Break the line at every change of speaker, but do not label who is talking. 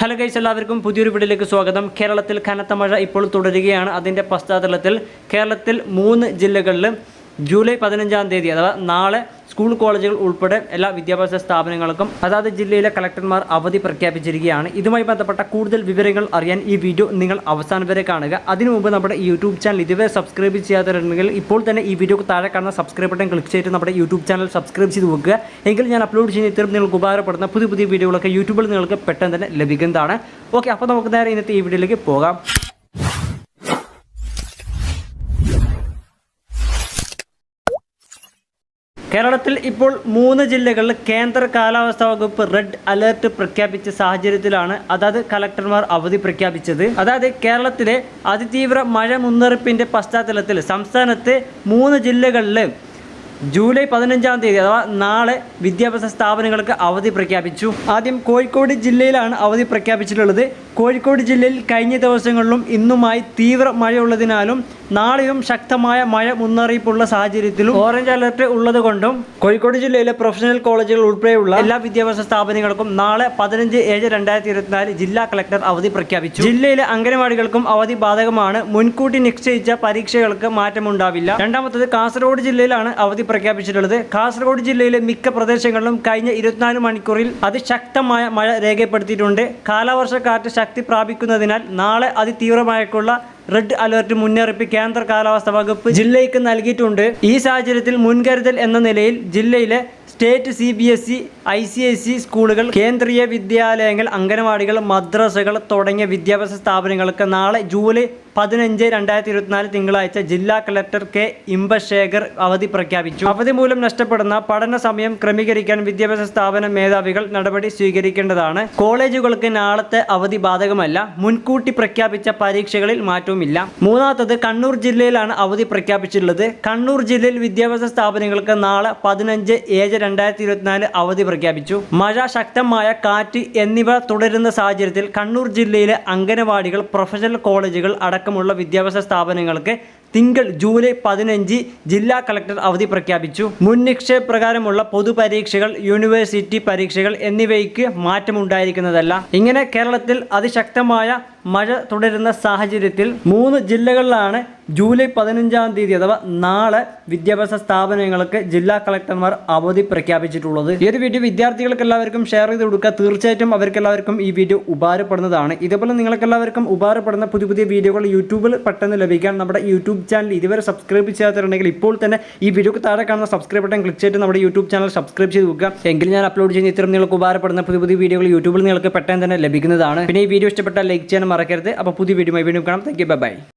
Hello guys എല്ലാവർക്കും പുതിയൊരു വീഡിയോയിലേക്ക് സ്വാഗതം. കേരളത്തിൽ കനത്ത മഴ ഇപ്പോൾ തുടരുകയാണ്. അതിന്റെ പശ്ചാത്തലത്തിൽ കേരളത്തിൽ മൂന്ന് ജില്ലകളിൽ ജൂലൈ പതിനഞ്ചാം തീയതി അഥവാ നാളെ സ്കൂൾ കോളേജുകൾ ഉൾപ്പെടെ എല്ലാ വിദ്യാഭ്യാസ സ്ഥാപനങ്ങൾക്കും അതാത് ജില്ലയിലെ കളക്ടർമാർ അവധി പ്രഖ്യാപിച്ചിരിക്കുകയാണ്. ഇതുമായി ബന്ധപ്പെട്ട കൂടുതൽ വിവരങ്ങൾ അറിയാൻ ഈ വീഡിയോ നിങ്ങൾ അവസാനം വരെ കാണുക. അതിനു മുമ്പ് നമ്മുടെ യൂട്യൂബ് ചാനൽ ഇതുവരെ സബ്സ്ക്രൈബ് ചെയ്യാത്തവരുണ്ടെങ്കിൽ ഇപ്പോൾ തന്നെ ഈ വീഡിയോക്ക് താഴെ കാണുന്ന സബ്സ്ക്രൈബ് ബട്ടൺ ക്ലിക്ക് ചെയ്തിട്ട് നമ്മുടെ യൂട്യൂബ് ചാനൽ സബ്സ്ക്രൈബ് ചെയ്ത് വെക്കുക. എങ്കിൽ ഞാൻ അപ്ലോഡ് ചെയ്യുന്ന ഇത്തരം നിങ്ങൾക്ക് ഉപകാരപ്പെടുന്ന പുതിയ പുതിയ വീഡിയോകളൊക്കെ യൂട്യൂബിൽ നിങ്ങൾക്ക് പെട്ടെന്ന് തന്നെ ലഭിക്കുന്നതാണ്. ഓക്കെ അപ്പോൾ നമുക്ക് നേരെ ഇന്നത്തെ ഈ വീഡിയോയിലേക്ക് പോകാം. കേരളത്തിൽ ഇപ്പോൾ മൂന്ന് ജില്ലകളിൽ കേന്ദ്ര കാലാവസ്ഥാ വകുപ്പ് റെഡ് അലേർട്ട് പ്രഖ്യാപിച്ച സാഹചര്യത്തിലാണ് അതാത് കലക്ടർമാർ അവധി പ്രഖ്യാപിച്ചത്. അതായത് കേരളത്തിലെ അതിതീവ്ര മഴ മുന്നറിയിപ്പിന്റെ പശ്ചാത്തലത്തിൽ സംസ്ഥാനത്ത് മൂന്ന് ജില്ലകളിൽ ജൂലൈ പതിനഞ്ചാം തീയതി അഥവാ നാളെ വിദ്യാഭ്യാസ സ്ഥാപനങ്ങൾക്ക് അവധി പ്രഖ്യാപിച്ചു. ആദ്യം കോഴിക്കോട് ജില്ലയിലാണ് അവധി പ്രഖ്യാപിച്ചിട്ടുള്ളത്. കോഴിക്കോട് ജില്ലയിൽ കഴിഞ്ഞ ദിവസങ്ങളിലും ഇന്നുമായി തീവ്ര മഴയുള്ളതിനാലും നാളെയും ശക്തമായ മഴ മുന്നറിയിപ്പുള്ള സാഹചര്യത്തിലും ഓറഞ്ച് അലർട്ട് ഉള്ളതുകൊണ്ടും കോഴിക്കോട് ജില്ലയിലെ പ്രൊഫഷണൽ കോളേജുകൾ ഉൾപ്പെടെയുള്ള എല്ലാ വിദ്യാഭ്യാസ സ്ഥാപനങ്ങൾക്കും നാളെ പതിനഞ്ച് ഏഴ് രണ്ടായിരത്തി ഇരുപത്തിനാല് ജില്ലാ കളക്ടർ അവധി പ്രഖ്യാപിച്ചു. ജില്ലയിലെ അംഗനവാടികൾക്കും അവധി ബാധകമാണ്. മുൻകൂട്ടി നിശ്ചയിച്ച പരീക്ഷകൾക്ക് മാറ്റമുണ്ടാവില്ല. രണ്ടാമത്തത് കാസർഗോഡ് ജില്ലയിലാണ് അവധി പ്രഖ്യാപിച്ചിട്ടുള്ളത്. കാസർഗോഡ് ജില്ലയിലെ മിക്ക പ്രദേശങ്ങളിലും കഴിഞ്ഞ ഇരുപത്തിനാല് മണിക്കൂറിൽ അതിശക്തമായ മഴ രേഖപ്പെടുത്തിയിട്ടുണ്ട്. കാലവർഷക്കാറ്റ് ശക്തി പ്രാപിക്കുന്നതിനാൽ നാളെ അതിതീവ്രമായിട്ടുള്ള റെഡ് അലർട്ട് മുന്നറിയിപ്പ് കേന്ദ്ര കാലാവസ്ഥാ വകുപ്പ് ജില്ലയ്ക്ക് നൽകിയിട്ടുണ്ട്. ഈ സാഹചര്യത്തിൽ മുൻകരുതൽ എന്ന നിലയിൽ ജില്ലയിലെ state C B S E I C S E സ്കൂളുകൾ കേന്ദ്രീയ വിദ്യാലയങ്ങൾ അംഗനവാടികൾ മദ്രസകൾ തുടങ്ങിയ വിദ്യാഭ്യാസ സ്ഥാപനങ്ങൾക്ക് നാളെ ജൂലൈ പതിനഞ്ച് രണ്ടായിരത്തി ഇരുപത്തിനാല് തിങ്കളാഴ്ച ജില്ലാ കളക്ടർ കെ ഇമ്പശേഖർ അവധി പ്രഖ്യാപിച്ചു. അവധി മൂലം നഷ്ടപ്പെടുന്ന പഠന സമയം ക്രമീകരിക്കാൻ വിദ്യാഭ്യാസ സ്ഥാപന മേധാവികൾ നടപടി സ്വീകരിക്കേണ്ടതാണ്. കോളേജുകൾക്ക് നാളത്തെ അവധി ബാധകമല്ല. മുൻകൂട്ടി പ്രഖ്യാപിച്ച പരീക്ഷകളിൽ മാറ്റവുമില്ല. മൂന്നാമത്തത് കണ്ണൂർ ജില്ലയിലാണ് അവധി പ്രഖ്യാപിച്ചിട്ടുള്ളത്. കണ്ണൂർ ജില്ലയിൽ വിദ്യാഭ്യാസ സ്ഥാപനങ്ങൾക്ക് നാളെ പതിനഞ്ച് ഏഴ് രണ്ടായിരത്തി ഇരുപത്തിനാല് അവധി പ്രഖ്യാപിച്ചു. മഴ ശക്തമായ കാറ്റ് എന്നിവ തുടരുന്ന സാഹചര്യത്തിൽ കണ്ണൂർ ജില്ലയിലെ അംഗനവാടികൾ പ്രൊഫഷണൽ കോളേജുകൾ അടക്കമുള്ള വിദ്യാഭ്യാസ സ്ഥാപനങ്ങൾക്ക് തിങ്കൾ ജൂലൈ പതിനഞ്ച് ജില്ലാ കളക്ടർ അവധി പ്രഖ്യാപിച്ചു. മുൻ നിക്ഷേപ്രകാരമുള്ള പൊതുപരീക്ഷകൾ യൂണിവേഴ്സിറ്റി പരീക്ഷകൾ എന്നിവയ്ക്ക് മാറ്റമുണ്ടായിരിക്കുന്നതല്ല. ഇങ്ങനെ കേരളത്തിൽ അതിശക്തമായ മഴ തുടരുന്ന സാഹചര്യത്തിൽ മൂന്ന് ജില്ലകളിലാണ് ജൂലൈ പതിനഞ്ചാം തീയതി അഥവാ നാളെ വിദ്യാഭ്യാസ സ്ഥാപനങ്ങൾക്ക് ജില്ലാ കളക്ടർമാർ അവധി പ്രഖ്യാപിച്ചിട്ടുള്ളത്. ഈ ഒരു വീഡിയോ വിദ്യാർത്ഥികൾക്ക് എല്ലാവർക്കും ഷെയർ ചെയ്ത് കൊടുക്കുക. തീർച്ചയായിട്ടും അവർക്കെല്ലാവർക്കും ഈ വീഡിയോ ഉപകാരപ്പെടുന്നതാണ്. ഇതേപോലെ നിങ്ങൾക്കെല്ലാവർക്കും ഉപകാരപ്പെടുന്ന പുതിയ പുതിയ വീഡിയോകൾ യൂട്യൂബിൽ പെട്ടെന്ന് ലഭിക്കാൻ നമ്മുടെ യൂട്യൂബ് ചാനൽ ഇതുവരെ സബ്സ്ക്രൈബ് ചെയ്യാത്തവരുണ്ടെങ്കിൽ ഇപ്പോൾ തന്നെ ഈ വീഡിയോക്ക് താഴെ കാണുന്ന സബ്സ്ക്രൈബ് ബട്ടൺ ക്ലിക്ക് ചെയ്തിട്ട് നമ്മുടെ യൂട്യൂബ് ചാനൽ സബ്സ്ക്രൈബ് ചെയ്ത് വെക്കുക. എങ്കിൽ ഞാൻ അപ്ലോഡ് ചെയ്യുന്ന ഇത്തരം നിങ്ങൾക്ക് ഉപകാരപ്പെടുന്ന പുതിയ പുതിയ വീഡിയോകൾ യൂട്യൂബിൽ നിങ്ങൾക്ക് പെട്ടെന്ന് തന്നെ ലഭിക്കുന്നതാണ്. പിന്നെ ഈ വീഡിയോ ഇഷ്ടപ്പെട്ടാൽ ലൈക്ക് ചെയ്യാൻ മറക്കരുത്. അപ്പോൾ പുതിയ വീഡിയോ വീണ്ടും കാണാം. Thank you by